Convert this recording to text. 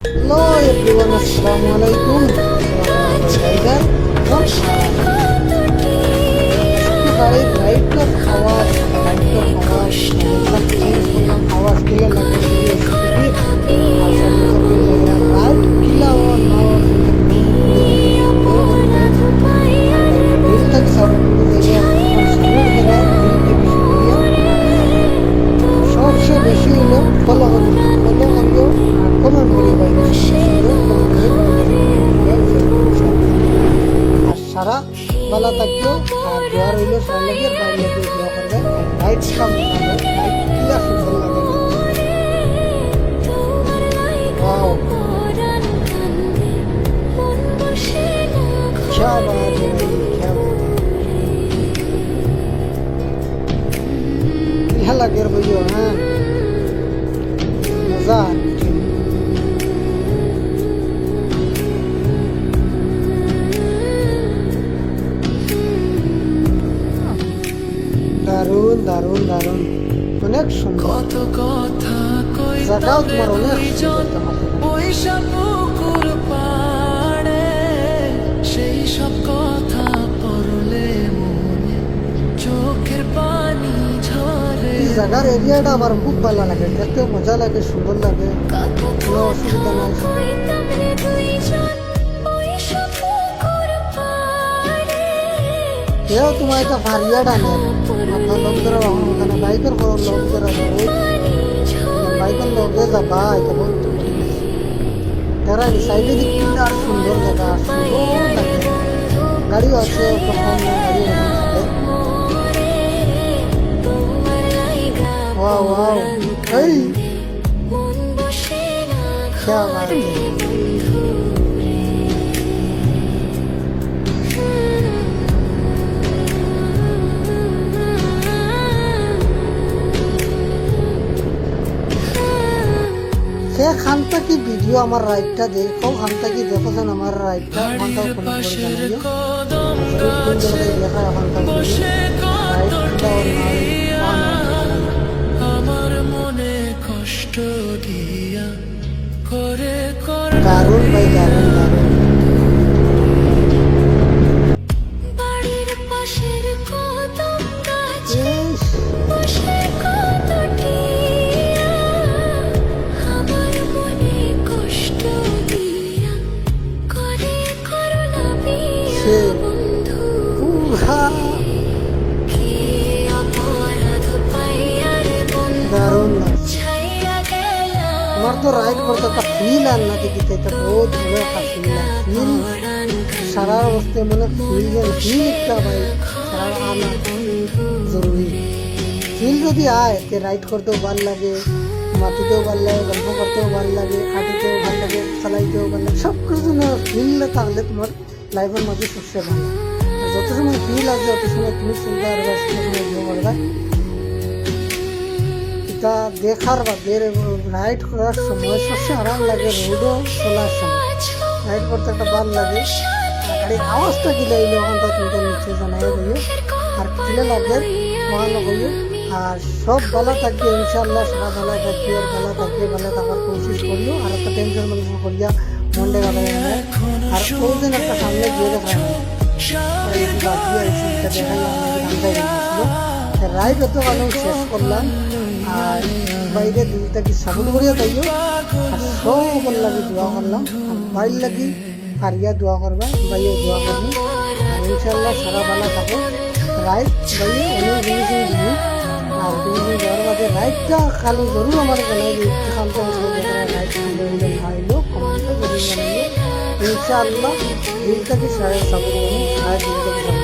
Hello everyone আসসালামু আলাইকুম tiger গাড়ির লাইটটা আওয়াজ লাইটটা আওয়াজ খোলা থাকতো আর দোয়া রইল সবাইকে, বাইরে দোয়া করবেন। লাইট সামনে লাগের হইও হ্যাঁ মজা। দারুণ দারুণ। অনেক সুন্দর। কত কথা কই জায়গাও তোমার অনেক সুন্দর তোমার। ওই সব পুকুর পাড়ে সেই সব কথা পড়লে মনে চোখের পানি ঝরে। এই জায়গার এরিয়াটা আমার খুব ভালো লাগে। দেখতে মজা লাগে সুন্দর লাগে। কোনো অসুবিধা নাই। এও তোমার এটা ভারিয়াটা নেই আপনার লোকদের ওখানে বাইকের বড় লোকদের বাইকের লোকে যাবা এটা বলতে তারা সাইডে দিক কিন্তু আর সুন্দর জায়গা সুন্দর গাড়িও আছে তখন গাড়ি ওয়াও ওয়াও। এই! क्या সে খানটা কি ভিডিও আমার রাইটটা দেখো খানটা কি দেখো যেন আমার রাইটটা খানটা কোনো দেখা কত টিয়া আমার মনে কষ্ট দিয়া করে করে দারুণ ভাই দারুণ দারুণ। বাড়ির পাশের কদম গাছে তো রাইড করতে, একটা ফিল আর না দেখি এটা বহুত ভালো একটা ফিল ফিল সারা অবস্থায় মানে ফিল যেন ফিল একটা ভাই সারা আনা জরুরি। ফিল যদি আয়, তে রাইড করতেও ভালো লাগে, মাটিতেও ভালো লাগে, গল্প করতেও ভালো লাগে, হাঁটিতেও ভালো লাগে, চালাইতেও ভালো লাগে সব কিছু যেন ফিল থাকলে তোমার লাইফের মাঝে সবচেয়ে ভালো। যত সময় ফিল আছে, তত সময় তুমি চিন্তা করবা এটা দেখার বা রাইড করার সময় সবচেয়ে আরাম লাগে রোডও চলার সময়। রাইড করতে একটা ভালো লাগে। আর এই আওয়াজটা কি লাগল ওখানটা তুমি নিচে জানাই দিও আর কিলে লাগে মহান হইও আর সব ভালো থাকবে ইনশাল্লাহ সারা ভালো থাকবে, আর ভালো থাকবে, ভালো থাকার কোশিশ করিও আর একটা টেনশন মানে করিয়া মনটা ভালো আর ওই দিন একটা সামনে গিয়ে দেখা রাইড অত ভালো শেষ করলাম। আর বাইরে দুইটা কি সাপোর্ট করিয়া তাইও আর সব লাগি দোয়া করলাম। আর বাইর লাগি পারিয়া দোয়া করবা বাইয়ে দোয়া করব। আর ইনশাল্লাহ সারা বেলা থাকো রাইড বাইয়ে অনেক জিনিস দিব। আর জিনিস দেওয়ার বাদে রাইডটা খালি জরুর আমার জানাই দিই শান্ত রাইড খাইলো ইনশাআল্লাহ দিলটাকে সারা সাপোর্ট করব সারা দিলটাকে